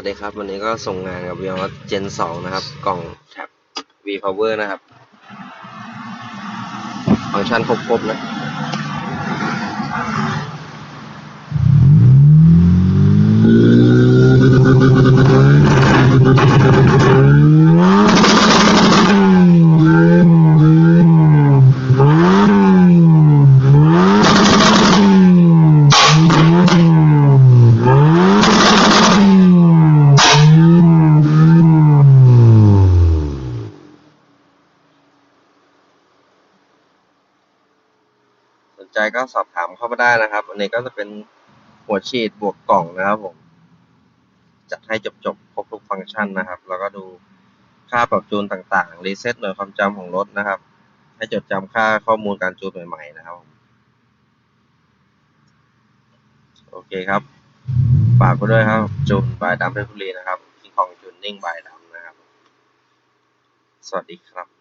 วัสดีครับ วันนี้ก็ส่งงานกับ v ี o s Gen 2นะครับ กล่องแท็บ V Power นะครับ ฟังก์ชันครบๆนะ สนใจก็สอบถามเข้ามาได้นะครับ อันนี้ก็จะเป็นหัวฉีดบวกกล่องนะครับผมจัดให้จบๆครบทุกฟังก์ชันนะครับ แล้วก็ดูค่าปรับจูนต่างๆ รีเซ็ตหน่วยความจำของรถนะครับ ให้จดจำค่าข้อมูลการจูนใหม่ๆนะครับ โอเคครับ ฝากไปด้วยครับ จูนบายดำเพชรบุรีนะครับคิงคองจูนนิ่งบายดำนะครับ สวัสดีครับ